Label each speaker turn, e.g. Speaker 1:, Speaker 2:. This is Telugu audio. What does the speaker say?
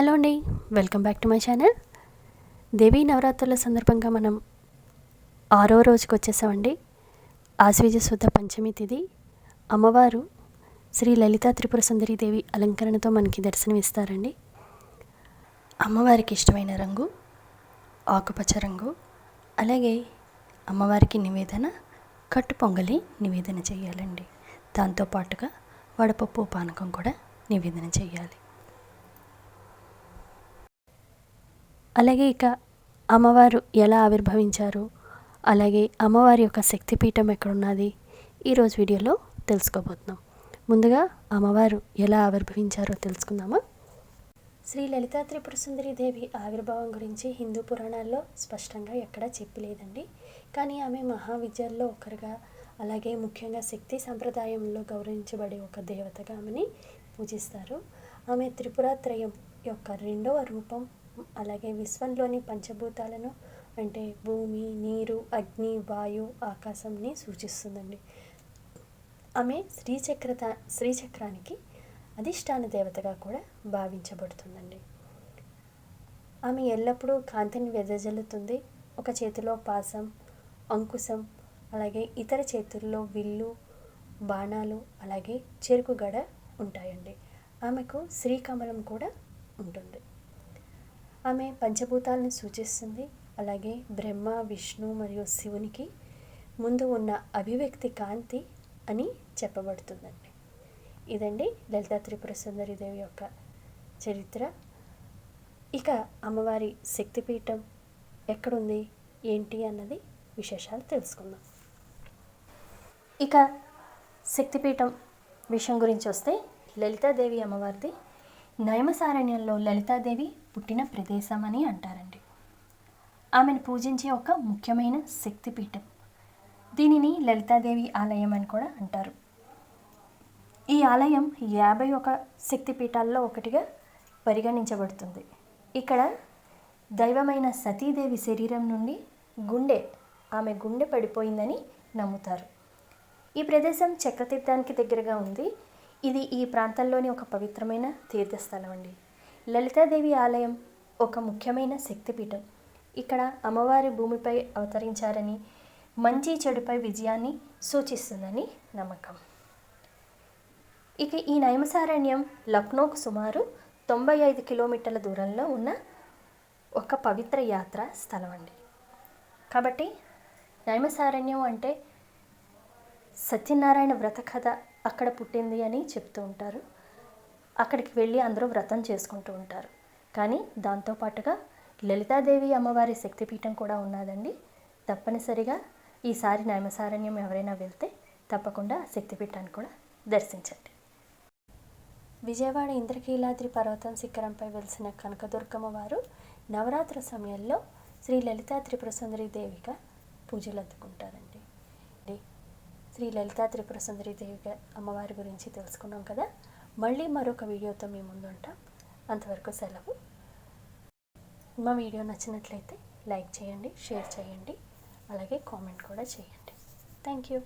Speaker 1: హలో అండి welcome back to my channel. Devi నవరాత్రుల సందర్భంగా మనం ఆరో రోజుకి వచ్చేసామండి. ఆశ్వీజ శుద్ధ పంచమి తిది. అమ్మవారు శ్రీ లలితా త్రిపుర సుందరి దేవి అలంకరణతో మనకి దర్శనమిస్తారండి. అమ్మవారికి ఇష్టమైన రంగు ఆకుపచ్చ రంగు అలాగే అమ్మవారికి నివేదన కట్టు పొంగలి నివేదన చేయాలండి. దాంతోపాటుగా వడపప్పు పానకం కూడా నివేదన చేయాలి. అలాగే ఇక అమ్మవారు ఎలా ఆవిర్భవించారు అలాగే అమ్మవారి యొక్క శక్తిపీఠం ఎక్కడున్నది ఈరోజు వీడియోలో తెలుసుకోబోతున్నాం. ముందుగా అమ్మవారు ఎలా ఆవిర్భవించారో తెలుసుకుందామా? శ్రీ లలితా త్రిపుర సుందరి దేవి ఆవిర్భావం గురించి హిందూ పురాణాల్లో స్పష్టంగా ఎక్కడా చెప్పలేదండి. కానీ ఆమె మహావిద్యాల్లో ఒకరుగా అలాగే ముఖ్యంగా శక్తి సంప్రదాయంలో గౌరవించబడే ఒక దేవతగా ఆమెని పూజిస్తారు. ఆమె త్రిపురాత్రయం యొక్క రెండవ రూపం అలాగే విశ్వంలోని పంచభూతాలను అంటే భూమి నీరు అగ్ని వాయు ఆకాశంని సూచిస్తుందండి. ఆమె శ్రీచక్రత శ్రీచక్రానికి అధిష్టాన దేవతగా కూడా భావించబడుతుందండి. ఆమె ఎల్లప్పుడూ కాంతిని వెదజల్లుతుంది. ఒక చేతిలో పాసం అంకుశం అలాగే ఇతర చేతుల్లో విల్లు బాణాలు అలాగే చెరుకు గడ ఉంటాయండి. ఆమెకు శ్రీకమలం కూడా ఉంటుంది. ఆమె పంచభూతాలను సూచిస్తుంది. అలాగే బ్రహ్మ విష్ణు మరియు శివునికి ముందు ఉన్న అభివ్యక్తి కాంతి అని చెప్పబడుతుందండి. ఇదండి లలితా త్రిపుర సుందరి దేవి యొక్క చరిత్ర. ఇక అమ్మవారి శక్తిపీఠం ఎక్కడుంది? ఏంటి అన్నది విశేషాలు తెలుసుకుందాం. ఇక శక్తిపీఠం విషయం గురించి వస్తే లలితాదేవి అమ్మవారిది నయమసారణ్యంలో లలితాదేవి పుట్టిన ప్రదేశం అని అంటారండి. ఆమెను పూజించే ఒక ముఖ్యమైన శక్తిపీఠం. దీనిని లలితాదేవి ఆలయం అని కూడా అంటారు. ఈ ఆలయం యాభై ఒక శక్తిపీఠాల్లో ఒకటిగా పరిగణించబడుతుంది. ఇక్కడ దైవమైన సతీదేవి శరీరం నుండి గుండె ఆమె గుండె పడిపోయిందని నమ్ముతారు. ఈ ప్రదేశం చక్రతీర్థానికి దగ్గరగా ఉంది. ఇది ఈ ప్రాంతంలోని ఒక పవిత్రమైన తీర్థస్థలం అండి. లలితాదేవి ఆలయం ఒక ముఖ్యమైన శక్తిపీఠం. ఇక్కడ అమ్మవారి భూమిపై అవతరించారని మంచి చెడుపై విజయాన్ని సూచిస్తుందని నమ్మకం. ఇక ఈ నయమసారణ్యం లక్నోకు సుమారు తొంభై ఐదు కిలోమీటర్ల దూరంలో ఉన్న ఒక పవిత్ర యాత్ర స్థలం అండి. కాబట్టి నయమసారణ్యం అంటే సత్యనారాయణ వ్రత కథ అక్కడ పుట్టింది అని చెప్తూ ఉంటారు. అక్కడికి వెళ్ళి అందరూ వ్రతం చేసుకుంటూ ఉంటారు. కానీ దాంతోపాటుగా లలితాదేవి అమ్మవారి శక్తిపీఠం కూడా ఉన్నదండి. తప్పనిసరిగా ఈసారి నైమసారణ్యం ఎవరైనా వెళ్తే తప్పకుండా శక్తిపీఠాన్ని కూడా దర్శించండి. విజయవాడ ఇంద్రకీలాద్రి పర్వతం శిఖరంపై వెలిసిన కనకదుర్గమ్మ వారు నవరాత్రి సమయంలో శ్రీ లలితా త్రిపుర సుందరి దేవిగా పూజలు అందుకుంటారండి. శ్రీ లలితా త్రిపుర సుందరి దేవిగా అమ్మవారి గురించి తెలుసుకున్నాం కదా? మళ్ళీ మరొక వీడియోతో మీ ముందుంటాం. అంతవరకు సెలవు. మా వీడియో నచ్చినట్లయితే లైక్ చేయండి షేర్ చేయండి అలాగే కామెంట్ కూడా చేయండి. Thank you.